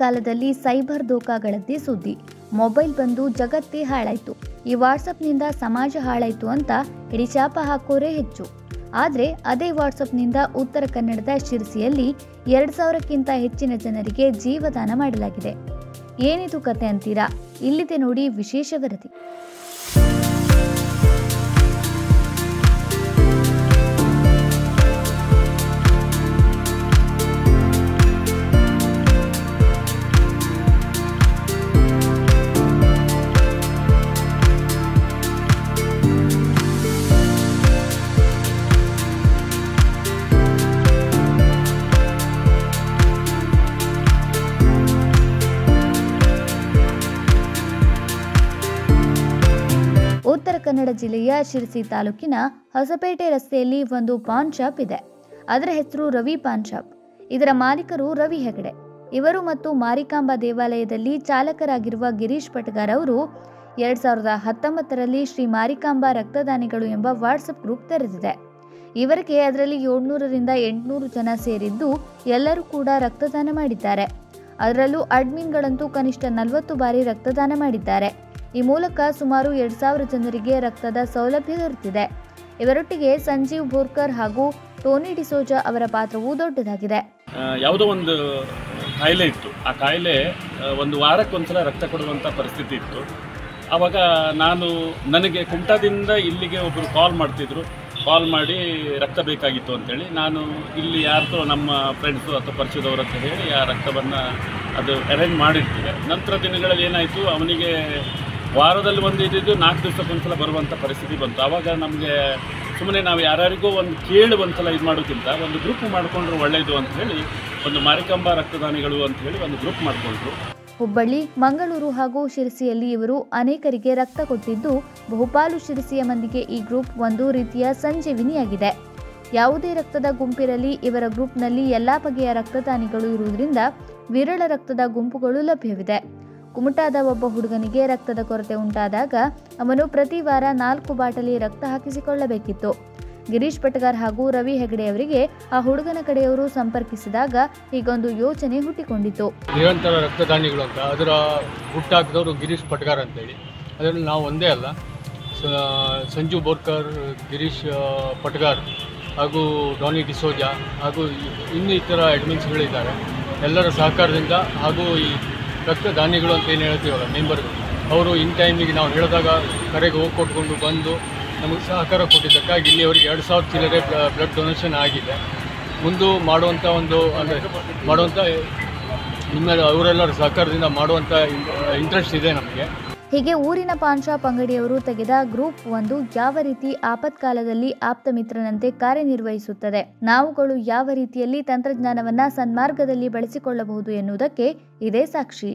ಆಪತ್ಕಾಲದಲ್ಲಿ cyber ದೋಖಾಗಳದ್ದೇ ಸುದ್ದಿ. Mobile ಬಂದು ಜಗತ್ತೇ ಹಾಳಾಯ್ತು. ಈ ವಾಟ್ಸಪ್ನಿಂದ ಸಮಾಜ ಹಾಳಾಯ್ತು ಅಂತ ಇಡೀ ಶಾಪ ಹಾಕೋರೇ ಹೆಚ್ಚು. ಆದರೆ ಅದೇ ವಾಟ್ಸಪ್ನಿಂದ ಉತ್ತರ ಕನ್ನಡದ ಶಿರಸಿಯಲ್ಲಿ ಎರಡು ಸಾವಿರಕ್ಕಿಂತ ಹೆಚ್ಚಿನ ಜನರಿಗೆ ಜೀವದಾನ ಮಾಡಲಾಗಿದೆ. ಏನಿದು ಕತೆ ಅಂತೀರಾ? ಇಲ್ಲಿದೆ ನೋಡಿ ವಿಶೇಷ ವರದಿ. ಉತ್ತರ ಕನ್ನಡ ಜಿಲ್ಲೆಯ ಶಿರಸಿ ತಾಲೂಕಿನ ಹೊಸಪೇಟೆ ರಸ್ತೆಯಲ್ಲಿ ಒಂದು ಪಾನ್ ಶಾಪ್ ಇದೆ. ಅದರ ಹೆಸರು ರವಿ ಪಾನ್ ಶಾಪ್. ಇದರ ಮಾಲೀಕರು ರವಿ ಹೆಗಡೆ. ಇವರು ಮತ್ತು ಮಾರಿಕಾಂಬಾ ದೇವಾಲಯದಲ್ಲಿ ಚಾಲಕರಾಗಿರುವ ಗಿರೀಶ್ ಪಟಗಾರ್ ಅವರು ಎರಡ್ ಸಾವಿರದ ಹತ್ತೊಂಬತ್ತರಲ್ಲಿ ಶ್ರೀ ಮಾರಿಕಾಂಬಾ ರಕ್ತದಾನಿಗಳು ಎಂಬ ವಾಟ್ಸಪ್ ಗ್ರೂಪ್ ತೆರೆದಿದೆ. ಇವರಿಗೆ ಅದರಲ್ಲಿ ಏಳ್ನೂರರಿಂದ ಎಂಟುನೂರು ಜನ ಸೇರಿದ್ದು ಎಲ್ಲರೂ ಕೂಡ ರಕ್ತದಾನ ಮಾಡಿದ್ದಾರೆ. ಅದರಲ್ಲೂ ಅಡ್ಮಿನ್ಗಳಂತೂ ಕನಿಷ್ಠ ನಲವತ್ತು ಬಾರಿ ರಕ್ತದಾನ ಮಾಡಿದ್ದಾರೆ. ಈ ಮೂಲಕ ಸುಮಾರು ಎರಡ್ ಸಾವಿರ ಜನರಿಗೆ ರಕ್ತದ ಸೌಲಭ್ಯ ದೊರೆತಿದೆ. ಇವರೊಟ್ಟಿಗೆ ಸಂಜೀವ್ ಬೋರ್ಕರ್ ಹಾಗೂ ಟೋನಿ ಡಿಸೋಜಾ ಅವರ ಪಾತ್ರವೂ ದೊಡ್ಡದಾಗಿದೆ. ಯಾವುದೋ ಒಂದು ಕಾಯಿಲೆ ಇತ್ತು. ಆ ಕಾಯಿಲೆ ಒಂದು ವಾರಕ್ಕೊಂದ್ಸಲ ರಕ್ತ ಕೊಡುವಂಥ ಪರಿಸ್ಥಿತಿ ಇತ್ತು. ಆವಾಗ ನಾನು ನನಗೆ ಕುಮಟಾದಿಂದ ಇಲ್ಲಿಗೆ ಒಬ್ಬರು ಕಾಲ್ ಮಾಡ್ತಿದ್ರು. ಕಾಲ್ ಮಾಡಿ ರಕ್ತ ಬೇಕಾಗಿತ್ತು ಅಂತೇಳಿ. ನಾನು ಇಲ್ಲಿ ಯಾರ್ದೋ ನಮ್ಮ ಫ್ರೆಂಡ್ಸು ಅಥವಾ ಪರಿಚಯದವ್ರ ಅಂತ ಹೇಳಿ ಆ ರಕ್ತವನ್ನು ಅದು ಅರೇಂಜ್ ಮಾಡಿರ್ತೀವಿ ನಂತರ ದಿನಗಳಲ್ಲಿ ಏನಾಯಿತು, ಅವನಿಗೆ ವಾರದಲ್ಲಿ ಒಂದು ಇದ್ದಿದ್ದು ನಾಲ್ಕು ಸಲ ಬರುವಂಥ ಪರಿಸ್ಥಿತಿ ಬಂತು. ಆವಾಗ ನಮಗೆ ಸುಮ್ಮನೆ ನಾವು ಯಾರ್ಯಾರಿಗೂ ಒಂದು ಕೇಳಿ ಒಂದ್ಸಲ ಇದು ಮಾಡೋಕ್ಕಿಂತ ಒಂದು ಗ್ರೂಪ್ ಮಾಡಿಕೊಂಡ್ರೆ ಒಳ್ಳೆಯದು ಅಂತ ಹೇಳಿ, ಒಂದು ಮಾರಿಕಂಬ ರಕ್ತದಾನಿಗಳು ಅಂತ ಹೇಳಿ ಒಂದು ಗ್ರೂಪ್ ಮಾಡಿಕೊಂಡ್ರು. ಹುಬ್ಬಳ್ಳಿ, ಮಂಗಳೂರು ಹಾಗೂ ಶಿರಸಿಯಲ್ಲಿ ಇವರು ಅನೇಕರಿಗೆ ರಕ್ತ ಕೊಟ್ಟಿದ್ದು, ಬಹುಪಾಲು ಶಿರಸಿಯ ಮಂದಿಗೆ ಈ ಗ್ರೂಪ್ ಒಂದು ರೀತಿಯ ಸಂಜೀವಿನಿಯಾಗಿದೆ ಯಾವುದೇ ರಕ್ತದ ಗುಂಪಿರಲಿ ಇವರ ಗ್ರೂಪ್ನಲ್ಲಿ ಎಲ್ಲಾ ಬಗೆಯ ರಕ್ತದಾನಿಗಳು ಇರುವುದರಿಂದ ವಿರಳ ರಕ್ತದ ಗುಂಪುಗಳು ಲಭ್ಯವಿದೆ. ಕುಮಟಾದ ಒಬ್ಬ ಹುಡುಗನಿಗೆ ರಕ್ತದ ಕೊರತೆ ಉಂಟಾದಾಗ ಅವನು ಪ್ರತಿ ವಾರ ನಾಲ್ಕು ಬಾಟಲಿ ರಕ್ತ ಹಾಕಿಸಿಕೊಳ್ಳಬೇಕಿತ್ತು. ಗಿರೀಶ್ ಪಟಗಾರ್ ಹಾಗೂ ರವಿ ಹೆಗಡೆಯವರಿಗೆ ಆ ಹುಡುಗನ ಕಡೆಯವರು ಸಂಪರ್ಕಿಸಿದಾಗ ಈಗೊಂದು ಯೋಚನೆ ಹುಟ್ಟಿಕೊಂಡಿತು ನಿರಂತರ ರಕ್ತದಾನಿಗಳು ಅಂತ, ಅದರ ಹುಟ್ಟಾಕಿದವರು ಗಿರೀಶ್ ಪಟ್ಗಾರ್ ಅಂತೇಳಿ. ಅದರಲ್ಲಿ ನಾವು ಒಂದೇ ಅಲ್ಲ ಸಂಜು ಬೋರ್ಕರ್, ಗಿರೀಶ್ ಪಟಗಾರ್ ಹಾಗೂ ಡಾನಿ ಡಿಸೋಜಾ ಹಾಗೂ ಇನ್ನಿತರ ಅಡ್ಮಿನ್ಸ್ಗಳಿದ್ದಾರೆ ಎಲ್ಲರ ಸಹಕಾರದಿಂದ ಹಾಗೂ ಈ ರಕ್ತದಾನಿಗಳು ಅಂತ ಏನು ಹೇಳ್ತೀವಲ್ಲ ಮೆಂಬರ್ಗಳು ಅವರು ಇನ್ ಟೈಮಿಗೆ ನಾವು ಹೇಳಿದಾಗ ಕರೆಗೆ ಹೋಗಿ ಕೊಟ್ಕೊಂಡು ಬಂದು ನಮಗೆ ಸಹಕಾರ ಕೊಟ್ಟಿದ್ದಕ್ಕಾಗಿ ಇಲ್ಲಿಯವರಿಗೆ ಎರಡು ಸಾವಿರ ಚಿಲ್ಲರೆ ಬ್ಲಡ್ ಡೊನೇಷನ್ ಆಗಿದೆ. ಮುಂದೆ ಮಾಡುವಂಥ ಒಂದು, ಅಂದರೆ ಮಾಡುವಂಥ ನಿಮ್ಮ ಅವರೆಲ್ಲರ ಸಹಕಾರದಿಂದ ಮಾಡುವಂಥ ಇಂಟ್ರೆಸ್ಟ್ ಇದೆ ನಮಗೆ. ಹೀಗೆ ಊರಿನ ಪಾನ್ ಶಾಪ್ ಅಂಗಡಿಯವರು ತೆಗೆದ ಗ್ರೂಪ್ ಒಂದು ಯಾವ ರೀತಿ ಆಪತ್ಕಾಲದಲ್ಲಿ ಆಪ್ತ ಮಿತ್ರನಂತೆ ಕಾರ್ಯನಿರ್ವಹಿಸುತ್ತದೆ? ನಾವುಗಳು ಯಾವ ರೀತಿಯಲ್ಲಿ ತಂತ್ರಜ್ಞಾನವನ್ನ ಸನ್ಮಾರ್ಗದಲ್ಲಿ ಬಳಸಿಕೊಳ್ಳಬಹುದು ಎನ್ನುವುದಕ್ಕೆ ಇದೇ ಸಾಕ್ಷಿ.